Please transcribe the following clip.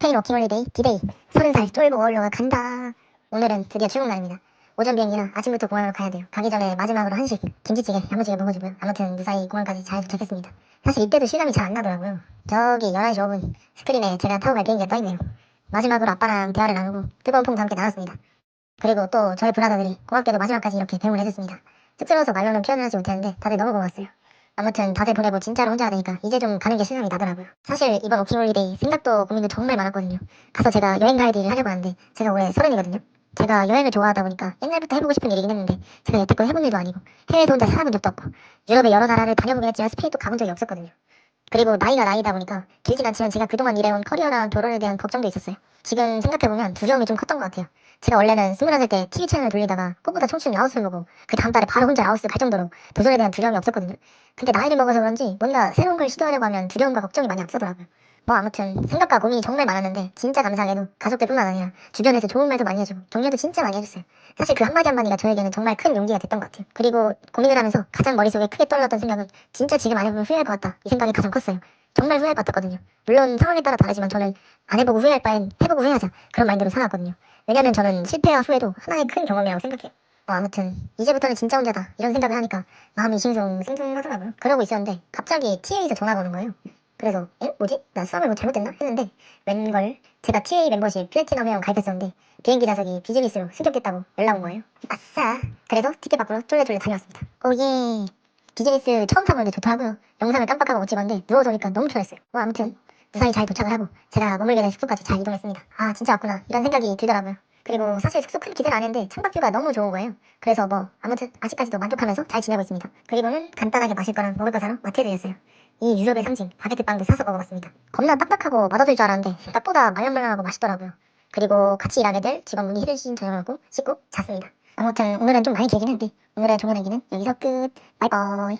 스페인 워킹홀리데이 디데이 30살 쫄보 어울러가 간다. 오늘은 드디어 출국 날입니다. 오전 비행기라 아침부터 공항으로 가야 돼요. 가기 전에 마지막으로 한식 김치찌개 야무지게 먹어주고요. 아무튼 무사히 공항까지 잘 도착했습니다. 사실 이때도 실감이 잘 안 나더라고요. 저기 11시 5분 스크린에 제가 타고 갈 비행기가 떠있네요. 마지막으로 아빠랑 대화를 나누고 뜨거운 폼도 함께 나눴습니다. 그리고 또 저희 브라더들이 고맙게도 마지막까지 이렇게 배웅을 해줬습니다. 쑥스러워서 말로는 표현을 하지 못했는데 다들 너무 고마웠어요 아무튼 다들 보내고 진짜로 혼자 가니까 이제 좀 가는 게 실감이 나더라고요. 사실 이번 워킹홀리데이 생각도 고민도 정말 많았거든요. 가서 제가 여행 가이드를 하려고 하는데 제가 올해 서른이거든요. 제가 여행을 좋아하다 보니까 옛날부터 해보고 싶은 일이긴 했는데 제가 여태껏 해본 일도 아니고 해외에서 혼자 살아본 적도 없고 유럽의 여러 나라를 다녀보긴 했지만 스페인도 가본 적이 없었거든요. 그리고 나이가 나이다 보니까 길진 않지만 제가 그동안 일해온 커리어랑 결혼에 대한 걱정도 있었어요. 지금 생각해보면 두려움이 좀 컸던 것 같아요. 제가 원래는 21살 때 TV 채널을 돌리다가 꽃보다 촌춘 라오스를 보고 그 다음 달에 바로 혼자 라오스 갈 정도로 도전에 대한 두려움이 없었거든요. 근데 나이를 먹어서 그런지 뭔가 새로운 걸 시도하려고 하면 두려움과 걱정이 많이 앞서더라고요. 뭐 아무튼 생각과 고민이 정말 많았는데 진짜 감사하게도 가족들뿐만 아니라 주변에서 좋은 말도 많이 해주고 격려도 진짜 많이 해줬어요. 사실 그 한마디 한마디가 저에게는 정말 큰 용기가 됐던 것 같아요. 그리고 고민을 하면서 가장 머릿속에 크게 떠올랐던 생각은 진짜 지금 안 해보면 후회할 것 같다. 이 생각이 가장 컸어요. 정말 후회할 것 같았거든요. 물론 상황에 따라 다르지만 저는 안 해보고 후회할 바엔 해보고 후회하자. 그런 마인드로 살았거든요. 왜냐면 저는 실패와 후회도 하나의 큰 경험이라고 생각해요. 어, 아무튼 이제부터는 진짜 혼자다 이런 생각을 하니까 마음이 싱숭생숭하더라고요. 그러고 있었는데 갑자기 TA에서 전화가 오는 거예요. 그래서 에? 뭐지? 나 수업을 뭐 잘못했나? 했는데 웬걸 제가 TA 멤버십 플래티넘 회원 가입했었는데 비행기 좌석이 비즈니스로 승격됐다고 연락 온 거예요. 아싸! 그래서 티켓 밖으로 쫄래쫄래 다녀왔습니다. 오예! 비즈니스 처음 타보는데 좋더라고요. 영상을 깜빡하고 못 찍었는데 누워서 니까 너무 편했어요. 뭐 아무튼 무사히 잘 도착을 하고 제가 머물게 된 숙소까지 잘 이동했습니다. 아 진짜 왔구나 이런 생각이 들더라고요. 그리고 사실 숙소 큰 기대는 안 했는데 창밖뷰가 너무 좋은 거예요. 그래서 뭐 아무튼 아직까지도 만족하면서 잘 지내고 있습니다. 그리고는 간단하게 마실 거랑 먹을 거 사러 마트에 들렸어요. 이 유럽의 상징 바게트 빵도 사서 먹어봤습니다. 겁나 딱딱하고 맛없을 줄 알았는데 딱보다 말랑말랑하고 맛있더라고요. 그리고 같이 일하게 될 직원분이 해주신 저녁을 먹고 씻고 잤습니다. 아무튼 오늘은 좀 많이 길긴 했는데 오늘의 종연 얘기는 여기서 끝. 바이바이.